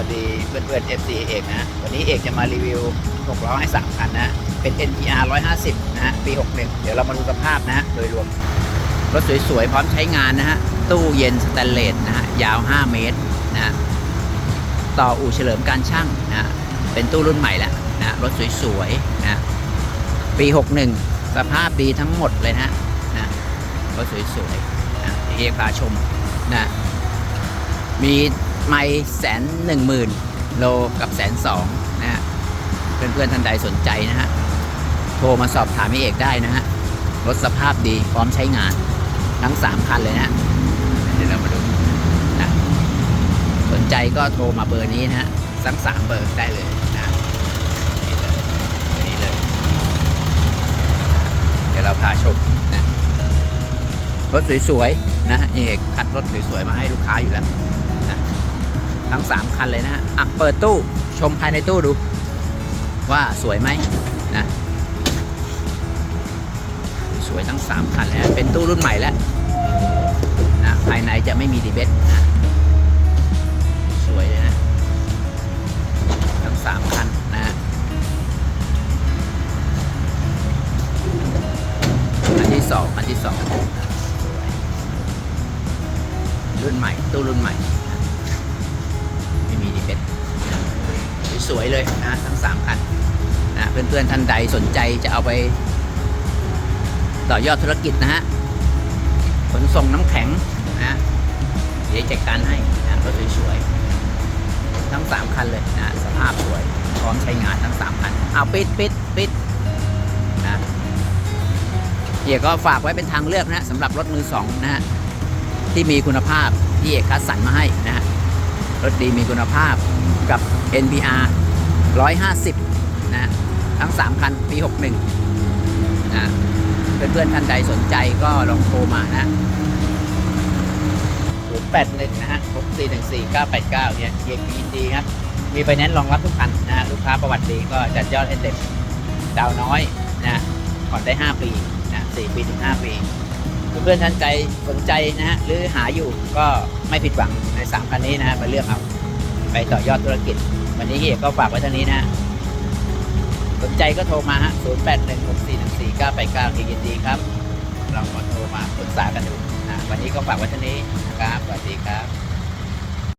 วัสดีเพื่อนๆ FC เอกนะ วันนี้เอกจะมารีวิว6ล้อให้3คันนะ เป็น NPR 150 นะฮะ ปี 61 เดี๋ยวเรามาดูสภาพนะ โดยรวม รถสวยๆ พร้อมใช้งานนะฮะ ตู้เย็นสแตนเลสนะฮะ ยาว 5 เมตรนะ ต่ออู่เฉลิมการช่างนะ เป็นตู้รุ่นใหม่แล้วนะ รถสวยๆ นะ ปี 61 สภาพดีทั้งหมดเลยนะฮะนะ รถสวยๆ นะเอกพาชมนะ มี ไม่แสนหนึ่งหมื่นโลกับแสนสองนะฮะเพื่อนๆท่านใดสนใจนะฮะโทรมาสอบถามพี่เอกได้นะฮะรถสภาพดีพร้อมใช้งานทั้ง 3 คันเลยนะ เดี๋ยวเรามาดูนะสนใจก็โทรมาเบอร์นี้นะฮะทั้งสามเบอร์ได้เลยนะนี่เลยนี่เลยเดี๋ยวเราพาชมนะรถสวยๆนะพี่เอกคัดรถสวยๆมาให้ลูกค้าอยู่แล้ว ทั้ง 3 คันเลยนะฮะอะเปิดตู้ชมภายในตู้ดู ว่าสวยไหมนะสวยทั้ง 3 คันแล้วเป็นตู้รุ่นใหม่แล้วนะภายในจะไม่มีดีเบตนะสวยเลยนะทั้ง 3 คันนะฮะอันที่สองอันที่สองสวยรุ่นใหม่ตู้รุ่นใหม่ สวยๆเลยนะทั้ง3คันนะเพื่อนๆท่านใดสนใจจะเอาไปต่อยอดธุรกิจนะฮะขนส่งน้ำแข็งนะเดี๋ยวจัดการให้นะรถสวยๆทั้ง3คันเลยนะสภาพสวย พร้อมใช้งานทั้ง3คันเอาปิดปิดปิดนะเอกก็ฝากไว้เป็นทางเลือกนะสำหรับรถมือสองนะฮะที่มีคุณภาพที่เอกคัดสรรมาให้นะฮะ รถดีมีคุณภาพกับ NPR 150 นะ ทั้ง 3 คัน ปี 61 นะเพื่อนๆท่านใดสนใจก็ลองโทรมานะ081 นะฮะ6414 989 เนี่ยเกียร์ยินดีครับ มีไฟแนนซ์รองรับทุกคันนะฮะลูกค้าประวัติดีก็จัดยอดให้เต็มดาวน้อยนะผ่อนได้ 5 ปีนะ4ปีถึง 5 ปี เพื่อนๆท่านใจสนใจนะฮะหรือหาอยู่ก็ไม่ผิดหวังใน3คันนี้นะมาเลือกเอาไปต่อยอดธุรกิจ วันนี้เฮียก็ฝากไว้เท่านี้นะ สนใจก็โทรมาฮะ0 8 1 6 4 1 4 9 8 9ที่ยินดีครับ เราก็โทรมาปรึกษากันดูนะวันนี้ก็ฝากไว้เท่านี้นะครับสวัสดีครับ